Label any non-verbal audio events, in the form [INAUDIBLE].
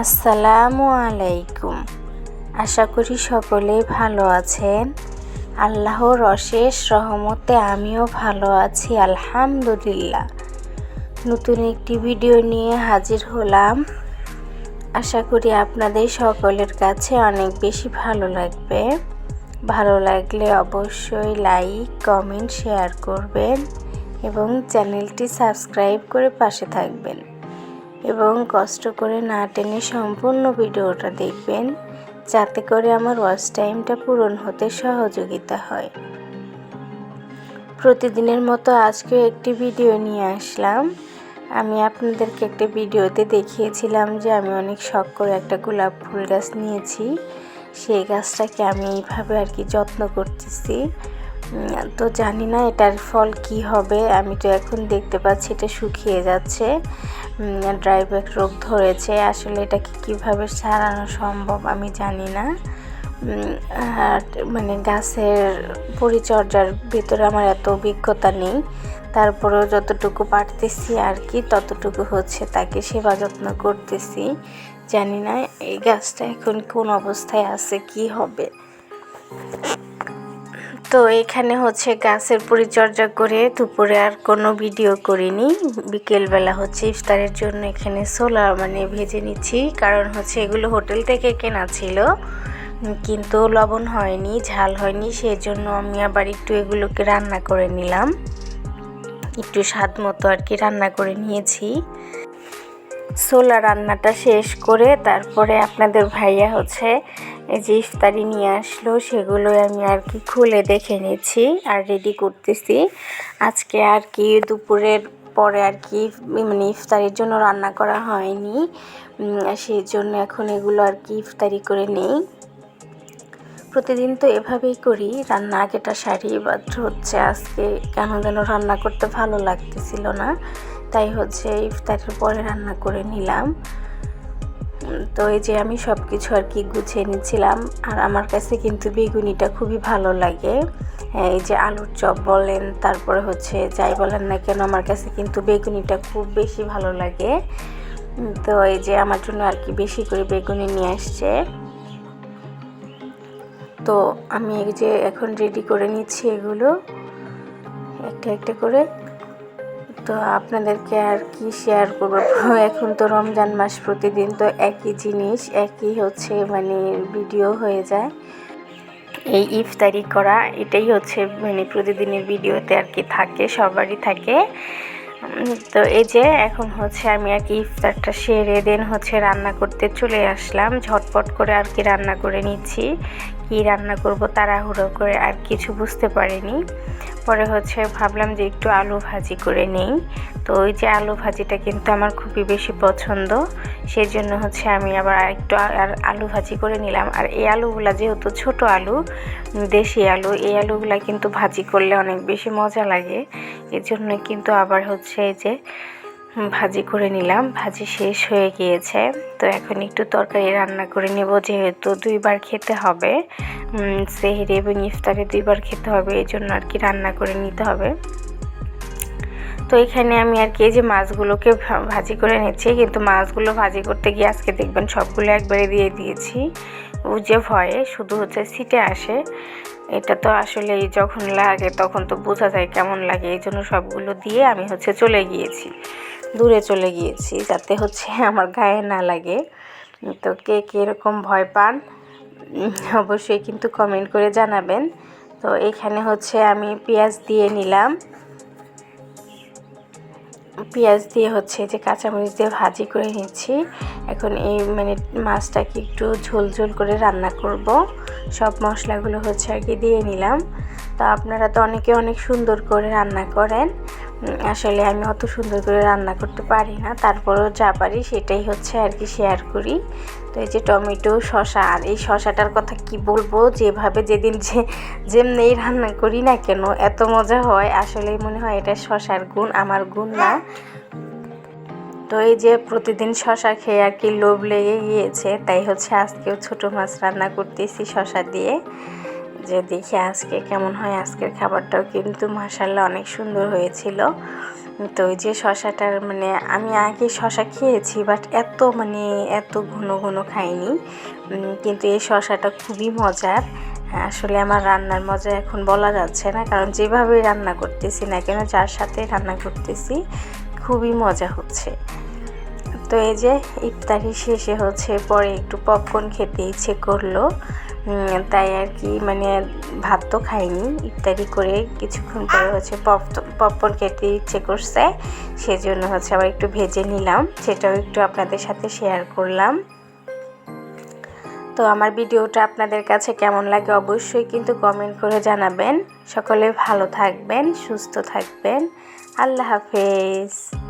আসসালামু আলাইকুম। আশা করি সকলেই ভালো আছেন। আল্লাহর অশেষ রহমতে আমিও ভালো আছি, আলহামদুলিল্লাহ। নতুন একটি ভিডিও নিয়ে হাজির হলাম। আশা করি আপনাদের সকলের কাছে অনেক বেশি ভালো লাগবে। ভালো লাগলে অবশ্যই লাইক, কমেন্ট, শেয়ার করবেন এবং চ্যানেলটি সাবস্ক্রাইব করে পাশে থাকবেন। এবং কষ্ট করে না টেনে সম্পূর্ণ ভিডিওটা দেখবেন, যাতে করে আমার ওয়াচ টাইমটা পূরণ হতে সহযোগিতা হয়। প্রতিদিনের মতো আজকেও একটি ভিডিও নিয়ে আসলাম। আমি আপনাদেরকে একটা ভিডিওতে দেখিয়েছিলাম যে আমি অনেক শখ করে একটা গোলাপ ফুল গাছ নিয়েছি। সেই গাছটাকে আমি এইভাবে আর কি যত্ন করতেছি। তো জানি না এটার ফল কি হবে। আমি তো এখন দেখতে পাচ্ছি এটা শুকিয়ে যাচ্ছে। ড্রাইব্যাক রোগ ধরেছে। আসলে এটাকে কীভাবে সারানো সম্ভব আমি জানি না। আর মানে গাছের পরিচর্যার ভিতরে আমার এত অভিজ্ঞতা নেই। তারপরেও যতটুকু পারতেছি আর কি, ততটুকু হচ্ছে তাকে সেবা যত্ন করতেছি। জানি না এই গাছটা এখন কোন অবস্থায় আছে, কি হবে। তো এখানে হচ্ছে গাছের পরিচর্যা করে দুপুরে আর কোনো ভিডিও করিনি। বিকেলবেলা হচ্ছে ইফতারের জন্য এখানে সোলা মানে ভেজে নিচ্ছি। কারণ হচ্ছে এগুলো হোটেল থেকে কেনা ছিল, কিন্তু লবণ হয়নি, ঝাল হয়নি সেই জন্য আমি আবার একটু এগুলোকে রান্না করে নিলাম। একটু স্বাদ মতো আর কি রান্না করে নিয়েছি। সোলা রান্নাটা শেষ করে তারপরে আপনাদের ভাইয়া হচ্ছে এই যে ইফতারি নিয়ে আসলো, সেগুলো আমি আর কি খুলে দেখে নিচ্ছি আর রেডি করতেছি। আজকে আর কি দুপুরের পরে আর কি মানে ইফতারির জন্য রান্না করা হয়নি। সেই জন্য এখন এগুলো আর কি ইফতারি করে নেই। প্রতিদিন তো এভাবেই করি, রান্না আগেটা সারি মাত্র হচ্ছে আজকে কেন যেন রান্না করতে ভালো লাগতেছিল না। তাই হচ্ছে ইফতারের পরে রান্না করে নিলাম। তো এই যে আমি সব কিছু আর কি গুছিয়ে নিচ্ছিলাম, আর আমার কাছে কিন্তু বেগুনিটা খুবই ভালো লাগে। এই যে আলুর চপ বলেন, তারপরে হচ্ছে যাই বলেন না কেন, আমার কাছে কিন্তু বেগুনিটা খুব বেশি ভালো লাগে। তো এই যে আমার জন্য আর কি বেশি করে বেগুনি নিয়ে আসছে। তো আমি এই যে এখন রেডি করে নিচ্ছি এগুলো। একটা একটা করে। তো আপনাদেরকে আর কি শেয়ার করব? [LAUGHS] এখন তো রমজান মাস প্রতিদিন, তো একই জিনিস, একই হচ্ছে মানে ভিডিও হয়ে যায়। এই ইফতারি করা, এটাই হচ্ছে মানে প্রতিদিনের ভিডিওতে আর কি থাকে, সবারই থাকে। তো এই যে এখন হচ্ছে আমি আর কি ইফতারটা সেরে দেন হচ্ছে রান্না করতে চলে আসলাম। ঝটপট করে আর কি রান্না করে নিচ্ছি। কি রান্না করব তাড়াহুড়ো করে আর কিছু বুঝতে পারিনি। পরে হচ্ছে ভাবলাম যে একটু আলু ভাজি করে নেই। তো ওই যে আলু ভাজিটা কিন্তু আমার খুবই বেশি পছন্দ। সেই জন্য হচ্ছে আমি আবার একটু আর আলু ভাজি করে নিলাম। আর এই আলুগুলা যেহেতু ছোট আলু, দেশি আলু, এই আলুগুলা কিন্তু ভাজি করলে অনেক বেশি মজা লাগে। এর জন্য কিন্তু আবার হচ্ছে এই যে ভাজি করে নিলাম। ভাজি শেষ হয়ে গিয়েছে। তো এখন একটু তরকারি রান্না করে নেব, যেহেতু দুইবার খেতে হবে। সেহেরি এবং ইফতারে দুইবার খেতে হবে, এই জন্য আর কি রান্না করে নিতে হবে। তো এখানে আমি আর কি এই যে মাছগুলোকে ভাজি করে নিচ্ছি, কিন্তু মাছগুলো ভাজি করতে গিয়ে আজকে দেখবেন সবগুলো একবারে দিয়ে দিয়েছি। যে ভয়ে শুধু হচ্ছে সিটে আসে। এটা তো আসলে যখন লাগে তখন তো বোঝা যায় কেমন লাগে। এই জন্য সবগুলো দিয়ে আমি হচ্ছে চলে গিয়েছি। দূরে চলে গিয়েছি যাতে হচ্ছে [LAUGHS] আমার গায়ে না লাগে। তো কে কীরকম ভয় পান অবশ্যই কিন্তু কমেন্ট করে জানাবেন। তো এখানে হচ্ছে আমি পেঁয়াজ দিয়ে নিলাম। পেঁয়াজ দিয়ে হচ্ছে যে কাঁচামরিচ দিয়ে ভাজি করে নিচ্ছি। এখন এই মানে মাছটাকে একটু ঝোল ঝোল করে রান্না করব। সব মশলাগুলো হচ্ছে আর কি দিয়ে নিলাম। তো আপনারা তো অনেকে অনেক সুন্দর করে রান্না করেন। আসলে আমি অত সুন্দর করে রান্না করতে পারি না। তারপরেও যা পারি সেটাই হচ্ছে আর কি শেয়ার করি। তো এই যে টমেটো শশা আর এই শশাটার কথা কি বলব? যেভাবে যেদিন যে যেমনি রান্না করি না কেন, এত মজা হয়। আসলে মনে হয় এটা শশার গুণ, আমার গুণ না। তো এই যে প্রতিদিন শশা খেয়ে আর কি লোভ লেগে গিয়েছে, তাই হচ্ছে আজকেও ছোটো মাছ রান্না করতেছি শশা দিয়ে। যে দেখি আজকে কেমন হয়, আজকের খাবারটাও কিন্তু মাসাল্লাহ অনেক সুন্দর হয়েছিল। তো ওই যে শশাটার মানে আমি আগে শশা খেয়েছি বাট এত মানে এত ঘন ঘন খাইনি। কিন্তু এই শশাটা খুবই মজার। আসলে আমার রান্নার মজা এখন বলা যাচ্ছে না, কারণ যেভাবে রান্না করতেছি না কেন, যার সাথে রান্না করতেছি, খুবই মজা হচ্ছে। তো এই যে ইফতারি শেষে হচ্ছে, পরে একটু পপকর্ন খেতে ইচ্ছে করল। তাই আর কি মানে ভাত তো খাইনি ইত্যাদি করে কিছুক্ষণ পরে হচ্ছে পপ, পপকর্ন খেতে ইচ্ছে করছে, সেজন্য হচ্ছে আবার একটু ভেজে নিলাম, সেটাও একটু আপনাদের সাথে শেয়ার করলাম। তো আমার ভিডিওটা আপনাদের কাছে কেমন লাগে অবশ্যই কিন্তু কমেন্ট করে জানাবেন। সকলে ভালো থাকবেন, সুস্থ থাকবেন। আল্লাহ হাফেজ।